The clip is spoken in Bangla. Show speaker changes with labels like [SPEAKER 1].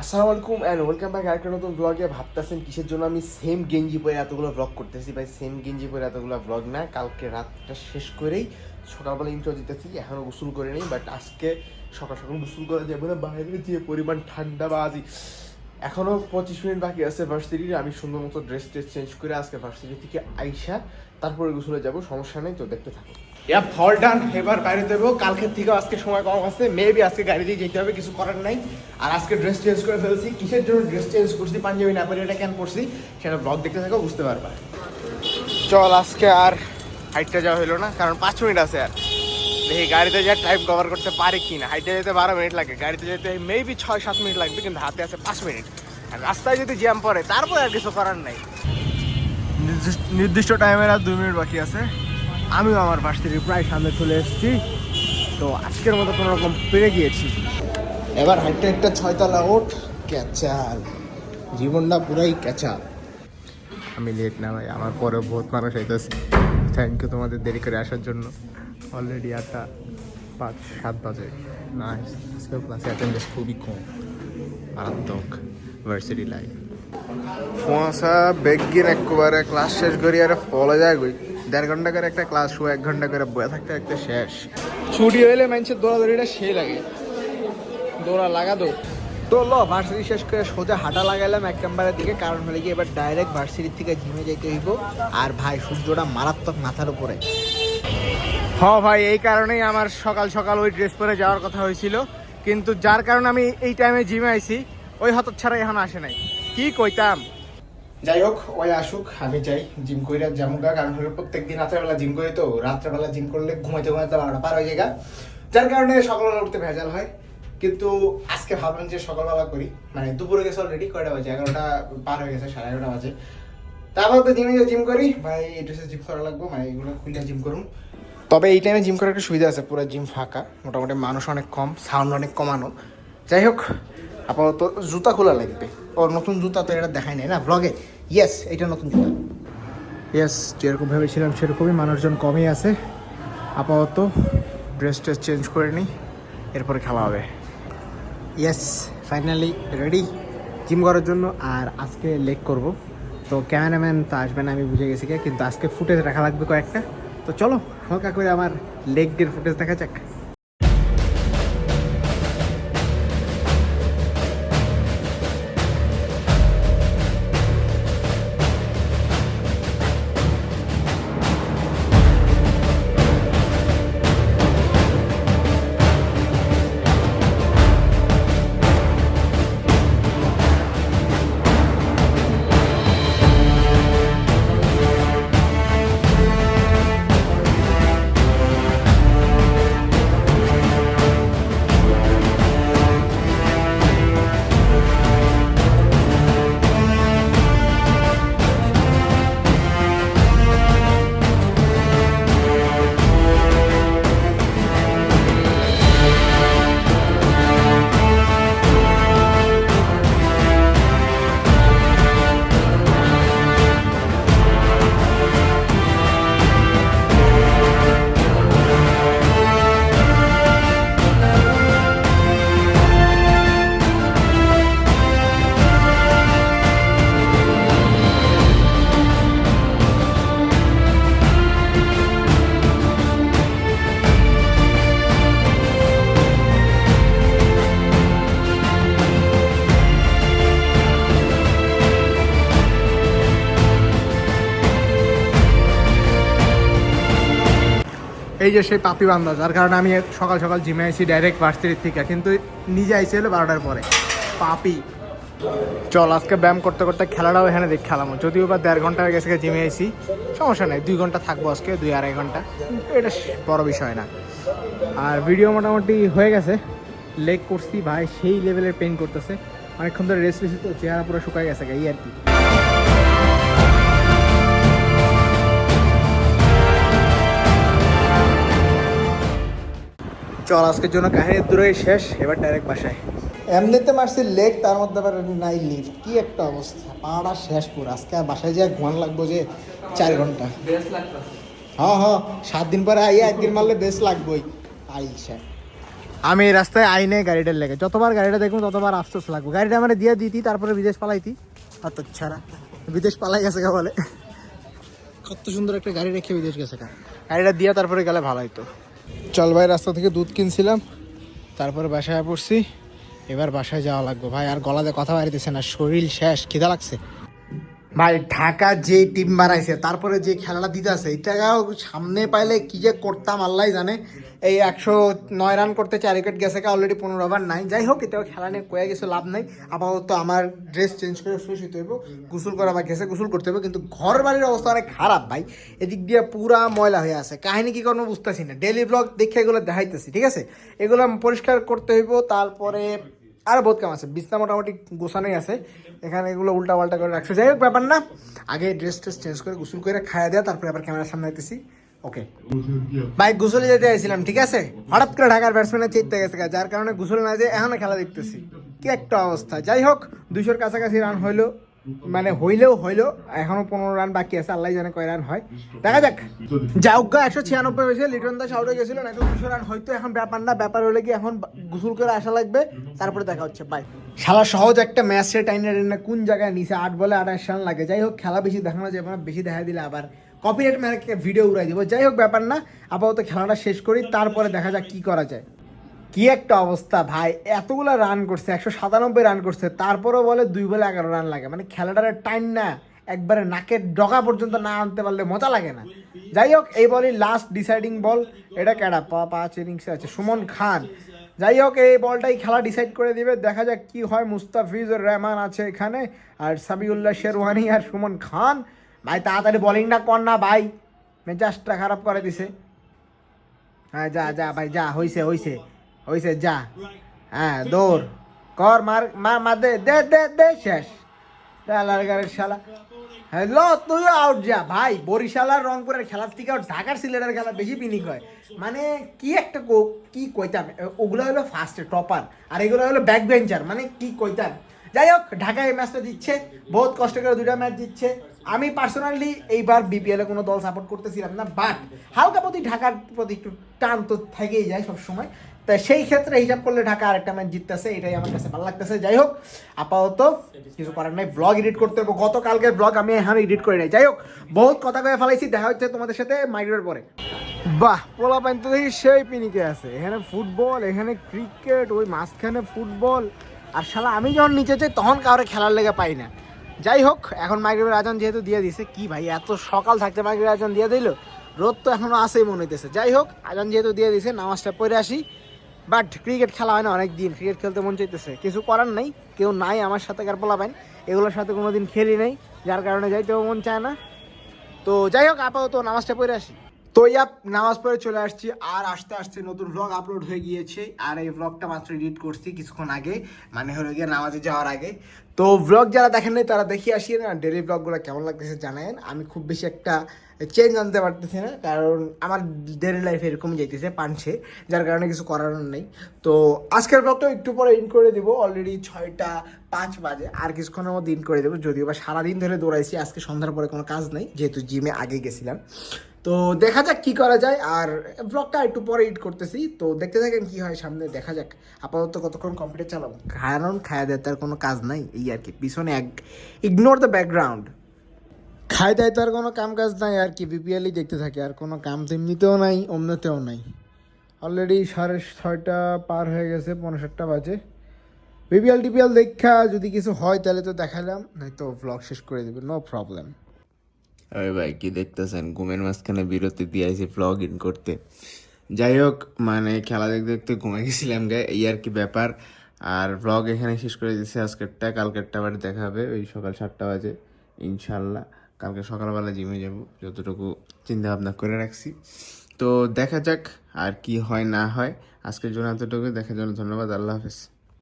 [SPEAKER 1] আসসালামু আলাইকুম অ্যান্ড ওয়েলকাম ব্যাক আরেকটা নতুন ব্লগে ভাবতেছেন কিসের জন্য আমি সেম গেঞ্জি পরে এতগুলো ব্লগ করতেছি। ভাই সেম গেঞ্জি পরে এতগুলো ব্লগ না, কালকে রাতটা শেষ করেই সকালবেলা ইন্ট্রো দিতেছি এখনও গোসল করে নিই বাট আজকে সকাল সকাল গোসল করা যাবে না, বাইরে যে পরিমাণ ঠান্ডা বা আজি। এখনও পঁচিশ মিনিট বাকি আছে ভার্সিটির আমি সুন্দর মতো ড্রেস ট্রেস চেঞ্জ করে আজকে ভার্সিটি থেকে আইসা তারপরে গোসলে যাব, সমস্যা নেই, তো দেখতে থাকো ইয়া ফল ডান, এবার বাইরে দেবো। কালকের থেকে আজকে সময় কম আছে মেবি আজকে গাড়ি দিয়ে যেতে হবে, কিছু করার নাই। আর আজকে ড্রেস চেঞ্জ করে ফেলছি। কিসের জন্য ড্রেস চেঞ্জ করছি, পাঞ্জাবি না পরে এটা কেন করছি সেটা ব্লগ দেখতে থাকো, বুঝতে পারবা। চল, আজকে আর হাইটটা যাওয়া হলো না, কারণ পাঁচ মিনিট আছে আর। দেখি গাড়িতে যা টাইম কভার করতে পারে কি না। হাইটে যেতে বারো মিনিট লাগে, গাড়িতে যেতে মেবি ছয়, সাত মিনিট লাগবে, কিন্তু হাতে আছে পাঁচ মিনিট আর রাস্তায় যদি জ্যাম পড়ে, তারপরে আর কিছু করার নাই। নির্দিষ্ট টাইমের আর দুই মিনিট বাকি আছে। আমিও আমার বাস থেকে প্রায় সামনে চলে এসেছি। তো আজকের মতো কোনো রকম পেরে গিয়েছি। এবার হাইটটা একটা ছয়তলা ওঠ ক্যাচাল জীবনটা পুরাই ক্যাচাল আমি লেট না ভাই আমার পরে বহুত মানুষ আইতেছে। থ্যাংক ইউ তোমাদের দেরি করে আসার জন্য। অলরেডি আটটা পাঁচ সাত বাজে। না আজকেও ক্লাসে অ্যাটেন্ডেন্স খুবই কম। মারাত্মক ভার্সিটি লাইফ ফোঁসা বেগিন একবারে ক্লাস শেষ করি আর ফলে যায় গই দেড় ঘণ্টা করে একটা ক্লাস শো এক ঘণ্টা করে বয়ে থাকতে থাকতে শেষ। ছুটি হইলে মানুষের দৌড়াদৌড়িটা সেই লাগে। দৌড়া লাগা দো
[SPEAKER 2] তো ল ভার্সিটি শেষ করে সোজা হাঁটা লাগাইলাম এক ক্যাম্বারের দিকে কারণ হলে কি এবার ডাইরেক্ট ভার্সিটি থেকে জিমে যাইতে হইব। আর ভাই সূর্যটা মারাত্মক মাথার উপরে।
[SPEAKER 1] হ ভাই এই কারণেই আমার সকাল সকাল ওই ড্রেস পরে যাওয়ার কথা হয়েছিল। কিন্তু যার কারণে আমি এই টাইমে জিমে আইছি ওই হত ছাড়া এখন আসে নাই। কি কইতাম? যাই হোক, ওই আসুক, আমি চাই জিম কইরা জামুগা কারণ হলো প্রত্যেক দিন রাত্রেবেলা জিম করি তো, রাত্রেবেলা জিম করলে ঘুমাইতে ঘুমাইতে বারোটা পার হয়ে যায় যার কারণে সকালবেলা উঠতে ভেজাল হয়। কিন্তু আজকে ভাবলাম যে সকালবেলা করি মানে দুপুরে গেছে অলরেডি কয়টা বাজে? এগারোটা পার হয়ে গেছে, সাড়ে এগারোটা বাজে। তারপর তো জিমে জিম করি। ভাই ড্রেসে জিম করা লাগবে মানে এগুলো খুলে জিম করুন। তবে এই টাইমে জিম করার একটা সুবিধা আছে, পুরো জিম ফাঁকা। মোটামুটি মানুষ অনেক কম সাউন্ড অনেক কমানো। যাই হোক আপাতত জুতা খোলা লাগবে। ও নতুন জুতা তো এটা দেখায় নাই না ব্লগে ইয়েস এটা নতুন জুতা। ইয়েস যেরকম ভেবেছিলাম সেরকমই মানুষজন কমই আছে। আপাতত ড্রেস ট্রেস চেঞ্জ করে নিই এরপরে খেলা হবে। ইয়েস ফাইনালি রেডি জিম করার জন্য আর আজকে লেগ করব। তো ক্যামেরাম্যান তো আসবে না আমি বুঝে গেছি কে, কিন্তু আজকে ফুটেজ রাখা লাগবে কয়েকটা। তো চলো হালকা করে আমার লেগের ফুটেজ দেখা যাক। এই যে সেই পাপি বান্ধব যার কারণে আমি সকাল সকাল জিমে আইছি ডাইরেক্ট ভার্সিটির থেকে, কিন্তু নিজে আইসি হলো বারোটার পরে। পাপি। চল, আজকে ব্যায়াম করতে করতে খেলাটাও এখানে দেখ খেলাম। যদিও বা দেড় ঘণ্টা হয়ে গেছে জিমে আইসি সমস্যা নেই, দুই ঘণ্টা থাকব আজকে, দুই আড়াই ঘণ্টা। এটা বড় বিষয় না। আর ভিডিও মোটামুটি হয়ে গেছে। লেগ করছি ভাই, সেই লেভেলের পেন করতেছে। অনেকক্ষণ ধরে রেস্ট নিয়েছি তো, চেহারা পুরো শুকায় গেছে এই আর কি। চল আজকের জন্য কাহিনী দূরেই শেষ এবার ডাইরেক্ট বাসায়। এমনিতে মারছি লেগ তার মধ্যে আবার নাই লিফট কি একটা অবস্থা। পাড়া শেষ পুরো। আজকে আর বাসায় যা ঘুমান লাগবো যে চার ঘণ্টা। হ্যাঁ হ্যাঁ সাত দিন পরে আইয়া একদিন মারলে বেশ লাগবোই। আইসা আমি এই রাস্তায় আইনে গাড়িটার লেগে। যতবার গাড়িটা দেখব ততবার আফসোস লাগবো। গাড়িটা আমার দিয়ে দিতি তারপরে বিদেশ পালাইতি। অত ছাড়া বিদেশ পালাই গেছে গা বলে। কত সুন্দর একটা গাড়ি রেখে বিদেশ গেছে গা। গাড়িটা দিয়ে তারপরে গেলে ভালো হতো চল ভাই, রাস্তা থেকে দুধ কিনছিলাম। তারপরে বাসায় পড়ছি। এবার বাসায় যাওয়া লাগবে ভাই, আর গলাতে কথা বাড়িতেছে না, শরীর শেষ, খিদা লাগছে। ভাই ঢাকা যে টিম বানাইছে, তারপরে যে খেলাটা দিতে আছে এটাও সামনে পাইলে কি যে করতাম আল্লাহ জানে। এই একশো নয় রান করতে চার উইকেট গেছে অলরেডি পনেরো ওভার নাই। যাই হোক, এটাও খেলা নিয়ে কয়ে গেছে লাভ নাই। আপাতত আমার ড্রেস চেঞ্জ করে ফ্রেশ হতে হইব, গোসল করা বাকি আছে গোসল করতে হবে কিন্তু ঘর বাড়ির অবস্থা অনেক খারাপ ভাই। এদিক দিয়ে পুরা ময়লা হয়ে আছে। কাহিনী কি করব বুঝতেছি না। ডেলি ব্লগ দেখে এগুলো দেখাইতেছি, ঠিক আছে? এগুলো পরিষ্কার করতে হইব, তারপরে আর বহুত কাম আছে। বিছনা মোটামুটি গোছানোই আছে। এখানে এগুলো উল্টা পাল্টা করে রাখছে। যাই হোক, ব্যাপার না। আগে ড্রেস ট্রেস চেঞ্জ করে গোসল করে খাওয়া দেওয়া তারপরে আবার ক্যামেরার সামনে আইতেছি। ওকে ভাই, গোসলে যেতে চাইছিলাম ঠিক আছে? হঠাৎ করে ঢাকার ব্যাটসম্যানের চেতে গেছে যার কারণে গোসল না যে এখনও খেলা দেখতেছি। কি একটা অবস্থা। যাই হোক, দুইশোর কাছাকাছি রান হইল। মানে হইলেও হইল, এখনও পনেরো রান বাকি আছে, আল্লাহ জানে কয় রান হয়। দেখা যাক। যা যাওগা একশো ছিয়ানব্বই হয়েছে, লিটন দাস আউটে গেছিল না দুশো রান হয়তো এখন ব্যাপার না, ব্যাপার হলে কি এখন গোসল করে আসা লাগবে? তারপরে দেখা হচ্ছে বাই শালা, সহজ একটা ম্যাচ টাইনে টেনে কোন জায়গায় নিচে আট বলে আঠাশ রান লাগে। যাই হোক, খেলা বেশি দেখানো যাবে না, বেশি দেখা দিলে আবার কপিরাইট মেরে ভিডিও উড়াই দিব। যাই হোক, ব্যাপার না, আপাতত খেলাটা শেষ করি, তারপরে দেখা যাক কি করা যায়। কি একটা অবস্থা ভাই? এতগুলো রান করছে, একশো সাতানব্বই রান করছে, তারপরেও বলে দুই বলে এগারো রান লাগে। মানে খেলাটার টাইম না, একবারে নাকের ডগা পর্যন্ত না আনতে পারলে মজা লাগে না। যাই হোক, এই বলই লাস্ট ডিসাইডিং বল এটা ক্যাডা পাঁচ ইনিংসে আছে। সুমন খান। যাই হোক, এই বলটাই খেলা ডিসাইড করে দিবে। দেখা যাক কি হয়। মুস্তাফিজুর রহমান আছে এখানে, আর সাবিউল্লাহ শেরওয়ানি আর সুমন খান। ভাই, তাড়াতাড়ি বোলিংটা কর না ভাই। মেজাজটা খারাপ করে দিছে। হ্যাঁ যা যা ভাই, যা, হইছে হইছে। হইছে যা। হ্যাঁ দৌড়। কর মার মার মার দে দে দে দে শেষ। শালার গাড়ির শালা। হ্যালো তুই আউট যা। ভাই বরিশাল আর রংপুরের খেলার থেকে ঢাকার সিলেটের খেলা বেশি পিনিক হয়। মানে কি একটা কো- কি কইতাম? ওগুলো হলো ফার্স্টে টপার আর এগুলো হলো ব্যাক বেঞ্চার মানে কি কইতাম? যাই হোক ঢাকায় এই ম্যাচটা দিচ্ছে। বহুত কষ্ট করে দুটা ম্যাচ দিচ্ছে। আমি পার্সোনালি এইবার বিপিএল কোনো দল সাপোর্ট করতেছিলাম না বাট হালকা প্রতি ঢাকার প্রতি একটু টান তো থেকেই যায় সবসময়। তা সেই ক্ষেত্রে হিসাব করলে ঢাকা আরেকটা ম্যাচ জিততেছে, এটাই আমার কাছে ভালো লাগতেছে। যাই হোক, আপাতত কিছু করার নাই ব্লগ এডিট করতে হবে। গতকালকের ব্লগ আমি এখন এডিট করে নাই। যাই হোক, বহুত কথা কয়ে ফেলাইছি, দেখা হচ্ছে তোমাদের সাথে মাইগ্রের পরে। বাহ, পোলা পাইন তো দেখি সেই পিনিকে আছে। এখানে ফুটবল, এখানে ক্রিকেট ওই মাঝখানে ফুটবল। আর শালা, আমি যখন নিচে যাই, তখন কাউরে খেলার লেগে পাই না। যাই হোক, এখন মাইগ্রেভের আজান যেহেতু দিয়ে দিছে, কি ভাই, এত সকাল থাকতে মাইগ্রেভের আজান দিয়ে দিল? রোদ তো এখনও আসেই মনে হইতেছে। যাই হোক, আজান যেহেতু দিয়ে দিছে, নামাজটা পড়ে আসি। বাট ক্রিকেট খেলা হয় না অনেক দিন ক্রিকেট খেলতে মন চাইতেছে। কিছু করার নাই, কেউ নাই আমার সাথে, কার পোলাবেন এগুলোর সাথে কোনো দিন খেলি নাই, যার কারণে যাইতেও মন চায় না। তো যাই হোক, আপাতত নামাজটা পড়ে আসি। তো ইয়াপ, নামাজ পড়ে চলে আসছি। আর আস্তে আস্তে নতুন ব্লগ আপলোড হয়ে গিয়েছে। আর এই ব্লগটা মাত্র এডিট করছি কিছুক্ষণ আগে। মানে হলো গিয়ে নামাজে যাওয়ার আগে। তো ব্লগ যারা দেখেন নাই, তারা দেখিয়ে আসিয়ে না। ডেলি ব্লগগুলো কেমন লাগতেছে জানায়েন আমি খুব বেশি একটা চেঞ্জ আনতে পারতেছি না। কারণ আমার ডেলি লাইফ এরকমই যাইতেছে পানছে। যার কারণে কিছু করার নেই। তো আজকের ব্লগটা একটু পরে ইন করে দেবো। অলরেডি ছয়টা পাঁচ বাজে। আর কিছুক্ষণের মধ্যে ইন করে দেবো। যদিও বা সারাদিন ধরে দৌড়াইছি, আজকে সন্ধ্যার পরে কোনো কাজ নেই। যেহেতু জিমে আগে গেছিলাম। তো দেখা যাক কি করা যায়। আর ব্লগটা একটু পরে এডিট করতেছি। তো দেখতে থাকেন কি হয় সামনে দেখা যাক। আপাতত কতক্ষণ কম্পিউটার চালাবো? কারণ খায়া দেয় তার কোনো কাজ নাই এই আর কি। পিছনে এক ইগনোর দ্য ব্যাকগ্রাউন্ড খাই দেয় তার কোনো কাম কাজ নাই আর কি। বিপিএলই দেখতে থাকে আর কোনো কাম তেমনিতেও নাই অমনিতেও নাই। অলরেডি সাড়ে ছয়টা পার হয়ে গেছে পনেরো সাতটা বাজে। বিপিএল টিপিএল দেখা যদি কিছু হয় তাহলে তো দেখালাম নয়তো ব্লগ শেষ করে দেবে নো প্রবলেম
[SPEAKER 3] আরে ভাই, কি দেখতেছেন? ঘুমের মাঝখানে বিরতি দিয়ে আইছি ব্লগ ইন করতে। যাই হোক মানে খেলা দেখতে দেখতে ঘুমে গেছিলাম গে, এই আর কি ব্যাপার। আর ব্লগ এখানে শেষ করে দিচ্ছি আজকেরটা, কালকেরটা আবার দেখা হবে, ওই সকাল সাতটা বাজে ইনশাল্লাহ কালকে সকালবেলা জিমে যাব, যতটুকু চিন্তা ভাবনা করে রাখছি। তো দেখা যাক আর কি হয়, না হয়। আজকের জন্য এতটুকু দেখার জন্য ধন্যবাদ, আল্লাহ হাফেজ।